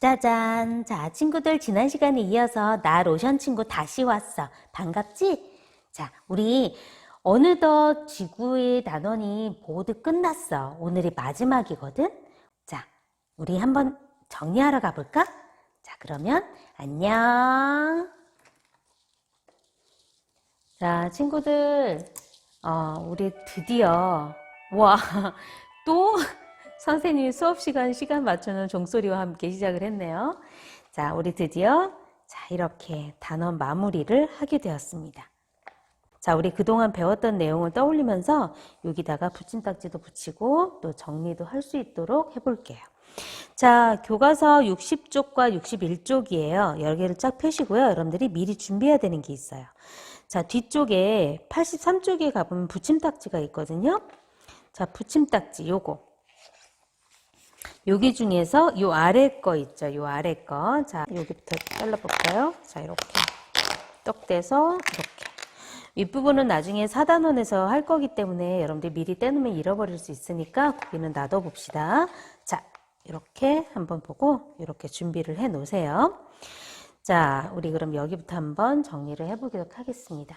짜잔. 자, 친구들 지난 시간에 이어서 나 로션 친구 다시 왔어. 반갑지? 자, 우리 어느덧 지구의 단원이 모두 끝났어. 오늘이 마지막이거든? 자, 우리 한번 정리하러 가볼까? 자, 그러면 안녕. 자, 친구들, 어, 우리 드디어, 와, 또 선생님이 수업 시간, 시간 맞추는 종소리와 함께 시작을 했네요. 자, 우리 드디어, 자, 이렇게 단원 마무리를 하게 되었습니다. 자, 우리 그동안 배웠던 내용을 떠올리면서 여기다가 붙임딱지도 붙이고 또 정리도 할 수 있도록 해볼게요. 자, 교과서 60쪽과 61쪽이에요. 여러 개를 쫙 펴시고요. 여러분들이 미리 준비해야 되는 게 있어요. 자, 뒤쪽에 83쪽에 가보면 붙임딱지가 있거든요. 자, 붙임딱지 요거. 여기 중에서 요 아래 거 있죠. 요 아래 거. 자, 여기부터 잘라볼까요? 자, 이렇게 떡 떼서 이렇게. 윗부분은 나중에 사단원에서 할 거기 때문에 여러분들 미리 떼놓으면 잃어버릴 수 있으니까 거기는 놔둬봅시다. 자, 이렇게 한번 보고 이렇게 준비를 해 놓으세요. 자, 우리 그럼 여기부터 한번 정리를 해보도록 하겠습니다.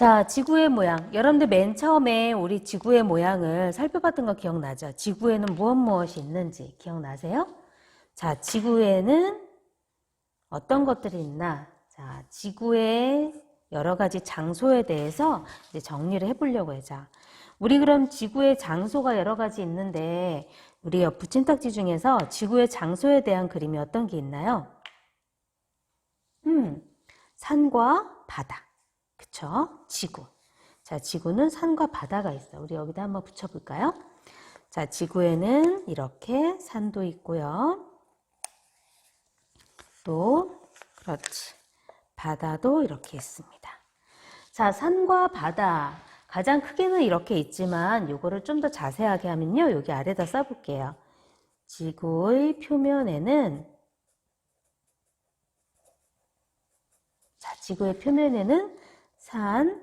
자, 지구의 모양. 여러분들 맨 처음에 우리 지구의 모양을 살펴봤던 거 기억나죠? 지구에는 무엇 무엇이 있는지 기억나세요? 자, 지구에는 어떤 것들이 있나? 자, 지구의 여러 가지 장소에 대해서 이제 정리를 해보려고 해자. 우리 그럼 지구의 장소가 여러 가지 있는데 우리 옆 붙임딱지 중에서 지구의 장소에 대한 그림이 어떤 게 있나요? 음, 산과 바다. 그쵸? 지구. 자, 지구는 산과 바다가 있어요. 우리 여기다 한번 붙여볼까요? 자, 지구에는 이렇게 산도 있고요. 또, 그렇지. 바다도 이렇게 있습니다. 자, 산과 바다. 가장 크게는 이렇게 있지만, 요거를 좀 더 자세하게 하면요. 여기 아래다 써볼게요. 지구의 표면에는 자, 지구의 표면에는 산,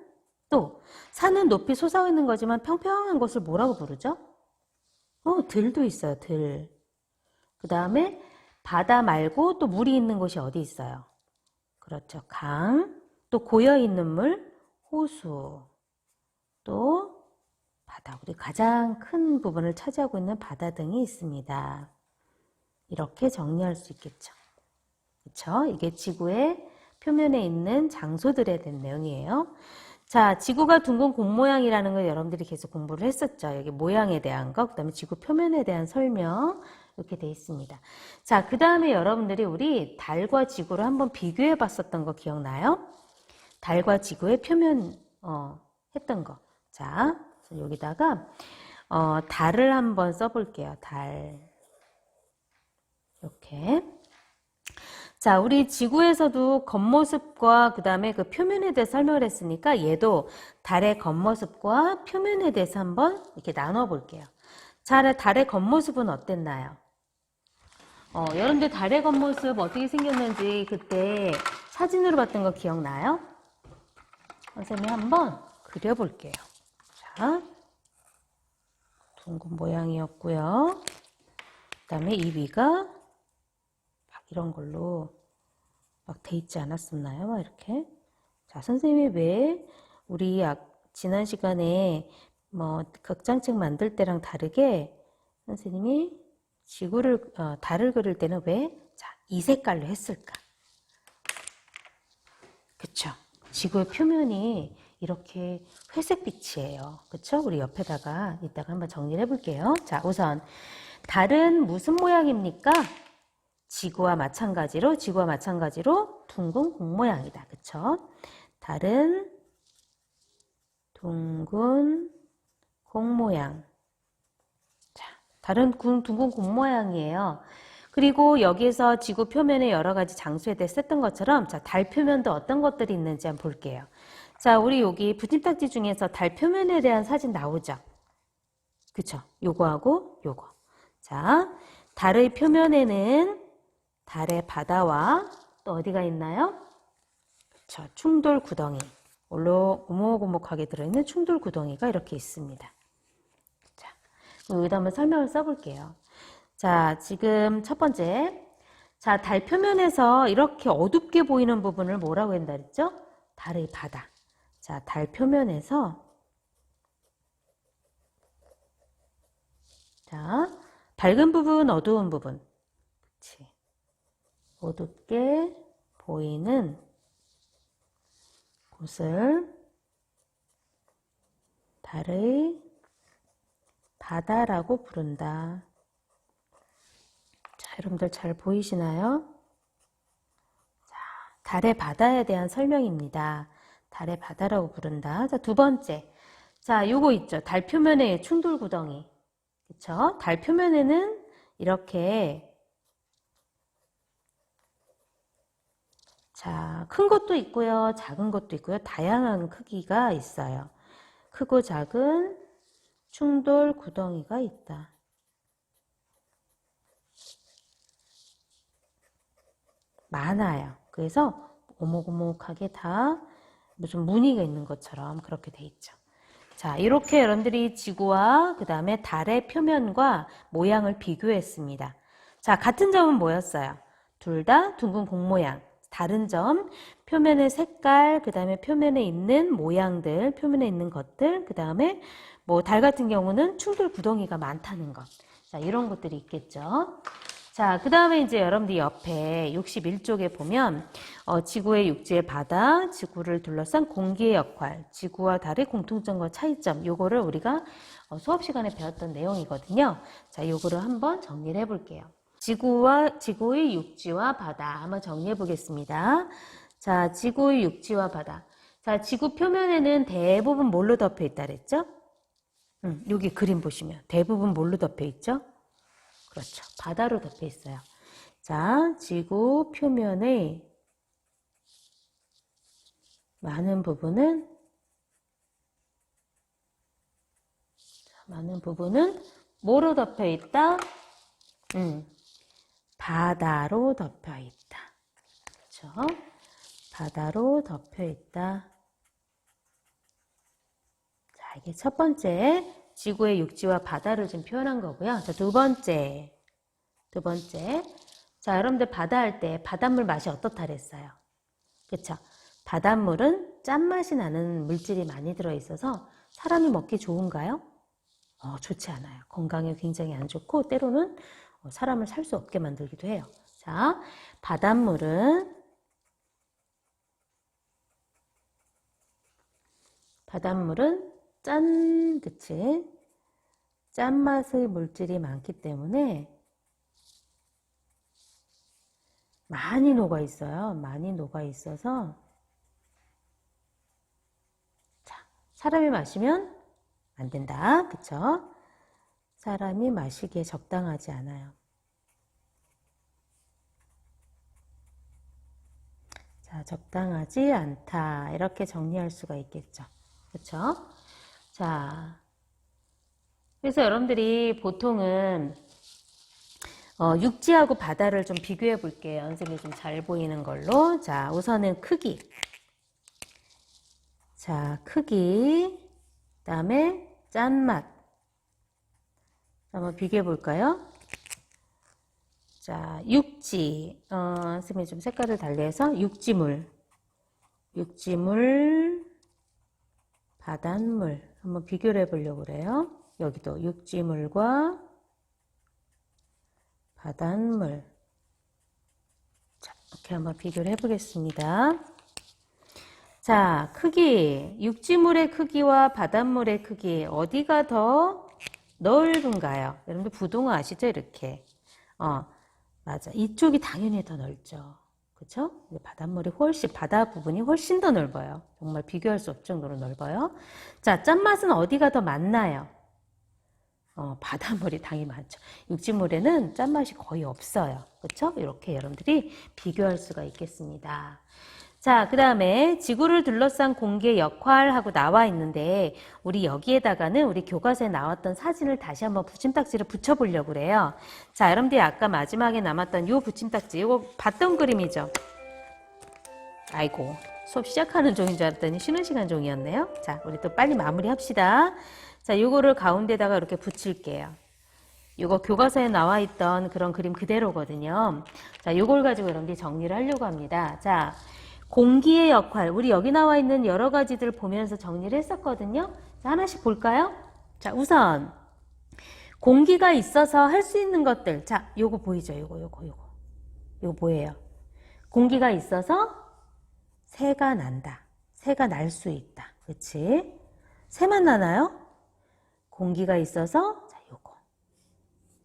또 산은 높이 솟아있는 거지만 평평한 곳을 뭐라고 부르죠? 어, 들도 있어요, 들. 그 다음에 바다 말고 또 물이 있는 곳이 어디 있어요? 그렇죠, 강. 또 고여 있는 물, 호수. 또 바다, 우리 가장 큰 부분을 차지하고 있는 바다 등이 있습니다. 이렇게 정리할 수 있겠죠. 그렇죠? 이게 지구의 표면에 있는 장소들에 대한 내용이에요. 자, 지구가 둥근 공 모양이라는 걸 여러분들이 계속 공부를 했었죠. 여기 모양에 대한 것, 그 다음에 지구 표면에 대한 설명, 이렇게 돼 있습니다. 자, 그 다음에 여러분들이 우리 달과 지구를 한번 비교해 봤었던 거 기억나요? 달과 지구의 표면, 어, 했던 거. 자, 여기다가, 어, 달을 한번 써볼게요. 달. 이렇게. 자, 우리 지구에서도 겉모습과 그 다음에 그 표면에 대해서 설명을 했으니까 얘도 달의 겉모습과 표면에 대해서 한번 이렇게 나눠 볼게요. 자, 달의 겉모습은 어땠나요? 어, 여러분들 달의 겉모습 어떻게 생겼는지 그때 사진으로 봤던 거 기억나요? 선생님이 한번 그려볼게요. 자, 둥근 모양이었고요. 그 다음에 이 위가 막 이런 걸로 막 돼 있지 않았었나요? 막 이렇게. 자, 선생님이 왜 우리 악- 지난 시간에 뭐 극장책 만들 때랑 다르게 선생님이 지구를 어, 달을 그릴 때는 왜 자, 이 색깔로 했을까? 그쵸? 지구의 표면이 이렇게 회색빛이에요. 그쵸? 우리 옆에다가 이따가 한번 정리를 해볼게요. 자, 우선 달은 무슨 모양입니까? 지구와 마찬가지로 지구와 마찬가지로 둥근 공 모양이다. 그쵸? 달은 둥근 공 모양. 자, 둥- 둥근 공 모양이에요. 그리고 여기에서 지구 표면의 여러 가지 장소에 대해 썼던 것처럼 자, 달 표면도 어떤 것들이 있는지 한번 볼게요. 자, 우리 여기 붙임딱지 중에서 달 표면에 대한 사진 나오죠? 그쵸? 요거하고 요거. 자, 달의 표면에는 달의 바다와 또 어디가 있나요? 그쵸? 충돌 구덩이. 올로 오목오목하게 들어있는 충돌 구덩이가 이렇게 있습니다. 자, 여기다 한번 설명을 써볼게요. 자, 지금 첫 번째. 자, 달 표면에서 이렇게 어둡게 보이는 부분을 뭐라고 한다 그랬죠? 달의 바다. 자, 달 표면에서 자, 밝은 부분, 어두운 부분. 그치. 어둡게 보이는 곳을 달의 바다라고 부른다. 자, 여러분들 잘 보이시나요? 자, 달의 바다에 대한 설명입니다. 달의 바다라고 부른다. 자, 두 번째. 자, 요거 있죠. 달 표면의 충돌 구덩이. 그쵸? 달 표면에는 이렇게 자, 큰 것도 있고요. 작은 것도 있고요. 다양한 크기가 있어요. 크고 작은 충돌 구덩이가 있다. 많아요. 그래서 오목오목하게 다 무슨 무늬가 있는 것처럼 그렇게 돼 있죠. 자, 이렇게 여러분들이 지구와 그 다음에 달의 표면과 모양을 비교했습니다. 자, 같은 점은 뭐였어요? 둘 다 둥근 공 모양. 다른 점, 표면의 색깔, 그 다음에 표면에 있는 모양들, 표면에 있는 것들, 그 다음에 뭐 달 같은 경우는 충돌 구덩이가 많다는 것. 자, 이런 것들이 있겠죠. 자, 그 다음에 이제 여러분들 옆에 61쪽에 보면, 어, 지구의 육지의 바다, 지구를 둘러싼 공기의 역할, 지구와 달의 공통점과 차이점, 요거를 우리가 어, 수업 시간에 배웠던 내용이거든요. 자, 요거를 한번 정리를 해볼게요. 지구와, 지구의 육지와 바다. 한번 정리해 보겠습니다. 자, 지구의 육지와 바다. 자, 지구 표면에는 대부분 뭘로 덮여 있다 그랬죠? 음, 여기 그림 보시면 대부분 뭘로 덮여 있죠? 그렇죠. 바다로 덮여 있어요. 자, 지구 표면의 많은 부분은 자, 많은 부분은 뭐로 덮여 있다? 음, 바다로 덮여 있다. 그렇죠? 바다로 덮여 있다. 자, 이게 첫 번째 지구의 육지와 바다를 좀 표현한 거고요. 자, 두 번째. 두 번째. 자, 여러분들 바다 할 때 바닷물 맛이 어떻다 그랬어요? 그렇죠? 바닷물은 짠맛이 나는 물질이 많이 들어 있어서 사람이 먹기 좋은가요? 어, 좋지 않아요. 건강에 굉장히 안 좋고 때로는 어, 사람을 살 수 없게 만들기도 해요. 자, 바닷물은 바닷물은 짠, 그치? 짠맛의 물질이 많기 때문에 많이 녹아 있어요. 많이 녹아 있어서 자, 사람이 마시면 안 된다. 그쵸? 사람이 마시기에 적당하지 않아요. 자, 적당하지 않다. 이렇게 정리할 수가 있겠죠. 그쵸? 자, 그래서 여러분들이 보통은 어, 육지하고 바다를 좀 비교해 볼게요. 선생님이 좀 잘 보이는 걸로. 자, 우선은 크기. 자, 크기. 그 다음에 짠맛. 한번 비교해 볼까요? 자, 육지. 어, 선생님이 좀 색깔을 달리해서 육지물. 육지물. 바닷물. 한번 비교를 해 보려고 그래요. 여기도 육지물과 바닷물. 자, 이렇게 한번 비교를 해보겠습니다. 자, 크기. 육지물의 크기와 바닷물의 크기. 어디가 더 넓은가요? 여러분들 부동어 아시죠? 이렇게. 어, 맞아. 이쪽이 당연히 더 넓죠. 그쵸? 바닷물이 훨씬, 바다 부분이 훨씬 더 넓어요. 정말 비교할 수 없을 정도로 넓어요. 자, 짠맛은 어디가 더 많나요? 어, 바닷물이 당연히 많죠. 육지물에는 짠맛이 거의 없어요. 그렇죠? 이렇게 여러분들이 비교할 수가 있겠습니다. 자, 그 다음에 지구를 둘러싼 공기의 역할하고 나와 있는데 우리 여기에다가는 우리 교과서에 나왔던 사진을 다시 한번 붙임딱지를 붙여보려고 그래요. 자, 여러분들이 아까 마지막에 남았던 요 붙임딱지, 이거 봤던 그림이죠? 아이고, 수업 시작하는 종인 줄 알았더니 쉬는 시간 종이었네요. 자, 우리 또 빨리 마무리합시다. 자, 요거를 가운데다가 이렇게 붙일게요. 이거 교과서에 나와 있던 그런 그림 그대로거든요. 자, 요걸 가지고 여러분들이 정리를 하려고 합니다. 자, 공기의 역할. 우리 여기 나와 있는 여러 가지들 보면서 정리를 했었거든요. 자, 하나씩 볼까요? 자, 우선 공기가 있어서 할 수 있는 것들. 자, 요거 보이죠? 요거, 요거, 요거. 요거 뭐예요? 공기가 있어서 새가 난다. 새가 날 수 있다. 그치? 새만 나나요? 공기가 있어서, 자, 요거.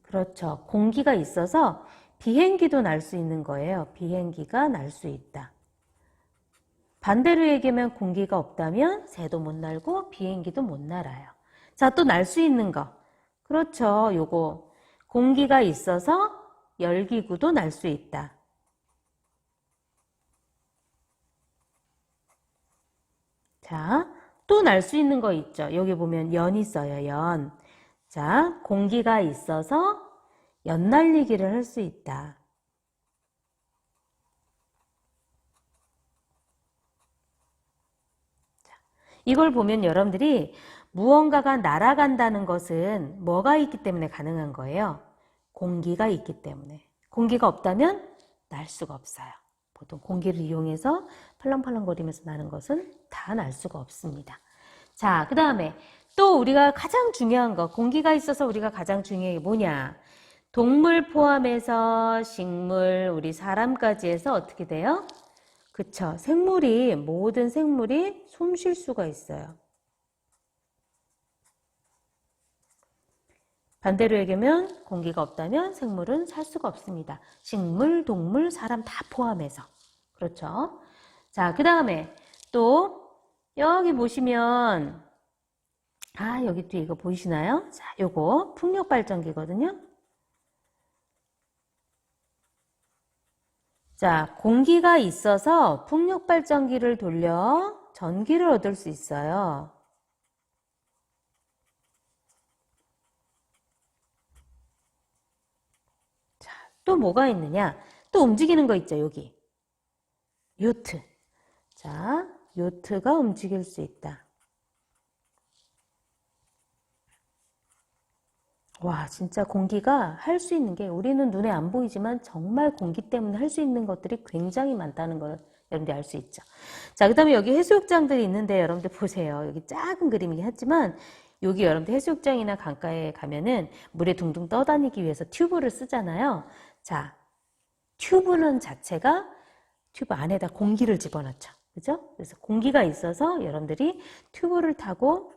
그렇죠. 공기가 있어서 비행기도 날 수 있는 거예요. 비행기가 날 수 있다. 반대로 얘기하면 공기가 없다면 새도 못 날고 비행기도 못 날아요. 자, 또 날 수 있는 거. 그렇죠. 요거. 공기가 있어서 열기구도 날 수 있다. 자, 또 날 수 있는 거 있죠. 여기 보면 연 있어요, 연. 자, 공기가 있어서 연 날리기를 할 수 있다. 이걸 보면 여러분들이 무언가가 날아간다는 것은 뭐가 있기 때문에 가능한 거예요? 공기가 있기 때문에. 공기가 없다면 날 수가 없어요. 보통 공기를 이용해서 팔랑팔랑거리면서 나는 것은 다 날 수가 없습니다. 자, 그 다음에 또 우리가 가장 중요한 거, 공기가 있어서 우리가 가장 중요한 게 뭐냐? 동물 포함해서 식물, 우리 사람까지 해서 어떻게 돼요? 그쵸. 생물이, 모든 생물이 숨 쉴 수가 있어요. 반대로 얘기하면 공기가 없다면 생물은 살 수가 없습니다. 식물, 동물, 사람 다 포함해서. 그렇죠. 자, 그 다음에 또 여기 보시면 아, 여기 뒤에 이거 보이시나요? 자, 요거 풍력 발전기거든요. 자, 공기가 있어서 풍력 발전기를 돌려 전기를 얻을 수 있어요. 자, 또 뭐가 있느냐? 또 움직이는 거 있죠, 여기. 요트. 자, 요트가 움직일 수 있다. 와, 진짜 공기가 할 수 있는 게 우리는 눈에 안 보이지만 정말 공기 때문에 할 수 있는 것들이 굉장히 많다는 걸 여러분들이 알수 있죠. 자, 그 다음에 여기 해수욕장들이 있는데 여러분들 보세요. 여기 작은 그림이긴 하지만 여기 여러분들 해수욕장이나 강가에 가면은 물에 둥둥 떠다니기 위해서 튜브를 쓰잖아요. 자, 튜브는 자체가 튜브 안에다 공기를 집어넣죠. 그죠? 그래서 공기가 있어서 여러분들이 튜브를 타고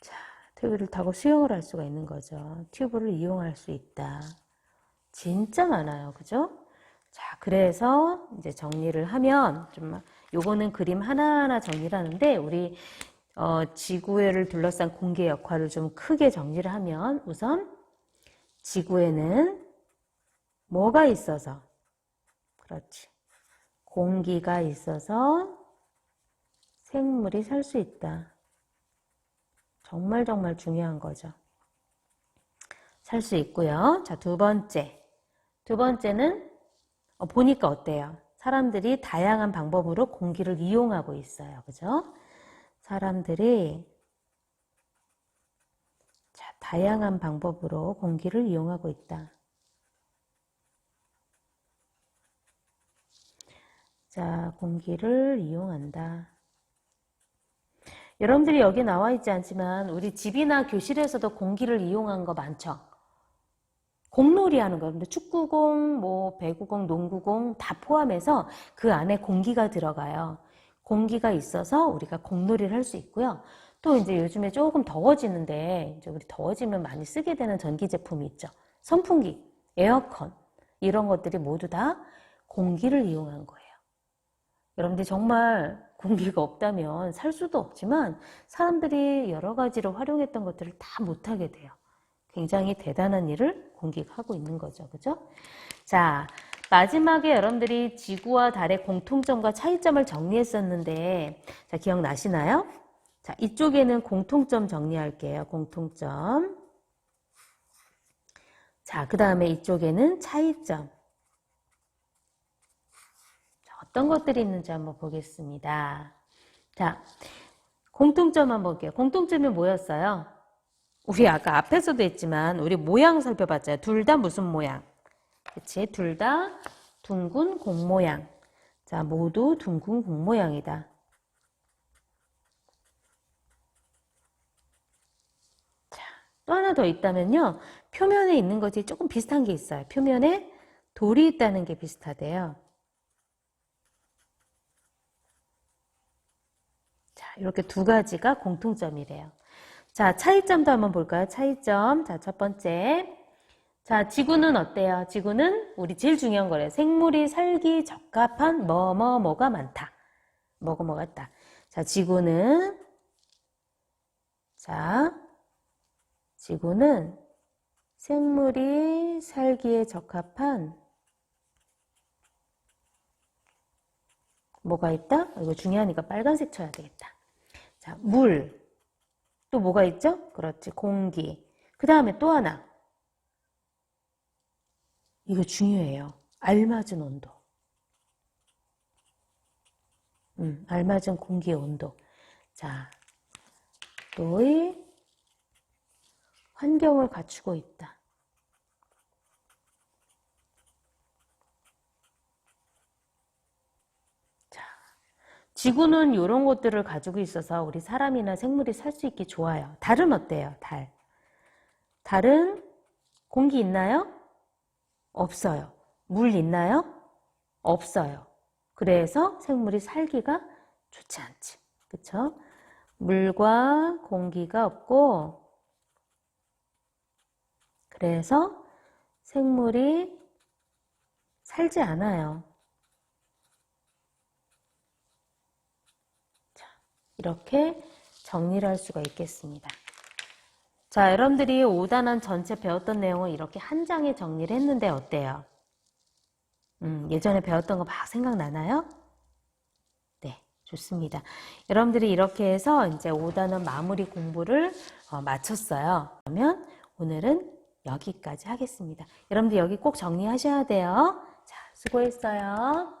자, 튜브를 타고 수영을 할 수가 있는 거죠. 튜브를 이용할 수 있다. 진짜 많아요. 그죠? 자, 그래서 이제 정리를 하면 좀 요거는 그림 하나하나 정리를 하는데 우리 어, 지구를 둘러싼 공기의 역할을 좀 크게 정리를 하면 우선 지구에는 뭐가 있어서 그렇지. 공기가 있어서 생물이 살 수 있다. 정말 정말 중요한 거죠. 살 수 있고요. 자, 두 번째. 두 번째는 어, 보니까 어때요? 사람들이 다양한 방법으로 공기를 이용하고 있어요. 그죠? 사람들이 자, 다양한 방법으로 공기를 이용하고 있다. 자, 공기를 이용한다. 여러분들이 여기 나와 있지 않지만 우리 집이나 교실에서도 공기를 이용한 거 많죠? 공놀이 하는 거. 근데 축구공, 뭐 배구공, 농구공 다 포함해서 그 안에 공기가 들어가요. 공기가 있어서 우리가 공놀이를 할 수 있고요. 또 이제 요즘에 조금 더워지는데 이제 우리 더워지면 많이 쓰게 되는 전기 제품이 있죠. 선풍기, 에어컨 이런 것들이 모두 다 공기를 이용한 거예요. 여러분들이 정말 공기가 없다면 살 수도 없지만 사람들이 여러 가지로 활용했던 것들을 다 못하게 돼요. 굉장히 대단한 일을 공기가 하고 있는 거죠. 그죠? 자, 마지막에 여러분들이 지구와 달의 공통점과 차이점을 정리했었는데, 자, 기억나시나요? 자, 이쪽에는 공통점 정리할게요. 공통점. 자, 그 다음에 이쪽에는 차이점. 자, 어떤 것들이 있는지 한번 보겠습니다. 자, 공통점 한번 볼게요. 공통점이 뭐였어요? 우리 아까 앞에서도 했지만 우리 모양 살펴봤잖아요. 둘 다 무슨 모양? 그치? 둘 다 둥근 공 모양. 자, 모두 둥근 공 모양이다. 자, 또 하나 더 있다면요. 표면에 있는 것이 조금 비슷한 게 있어요. 표면에 돌이 있다는 게 비슷하대요. 이렇게 두 가지가 공통점이래요. 자, 차이점도 한번 볼까요? 차이점. 자, 첫 번째. 자, 지구는 어때요? 지구는 우리 제일 중요한 거래요. 생물이 살기 적합한 뭐, 뭐, 뭐가 많다. 뭐가, 뭐가 있다. 자, 지구는, 자, 지구는 생물이 살기에 적합한 뭐가 있다? 이거 중요하니까 빨간색 쳐야 되겠다. 자, 물. 또 뭐가 있죠? 그렇지. 공기. 그 다음에 또 하나. 이거 중요해요. 알맞은 온도. 음, 알맞은 공기의 온도. 자, 또의 환경을 갖추고 있다. 자, 지구는 이런 것들을 가지고 있어서 우리 사람이나 생물이 살 수 있기 좋아요. 달은 어때요? 달. 달은 공기 있나요? 없어요. 물 있나요? 없어요. 그래서 생물이 살기가 좋지 않지. 그쵸? 물과 공기가 없고, 그래서 생물이 살지 않아요. 이렇게 정리를 할 수가 있겠습니다. 자, 여러분들이 5단원 전체 배웠던 내용을 이렇게 한 장에 정리를 했는데 어때요? 음, 예전에 배웠던 거 막 생각나나요? 네, 좋습니다. 여러분들이 이렇게 해서 이제 5단원 마무리 공부를 어, 마쳤어요. 그러면 오늘은 여기까지 하겠습니다. 여러분들 여기 꼭 정리하셔야 돼요. 자, 수고했어요.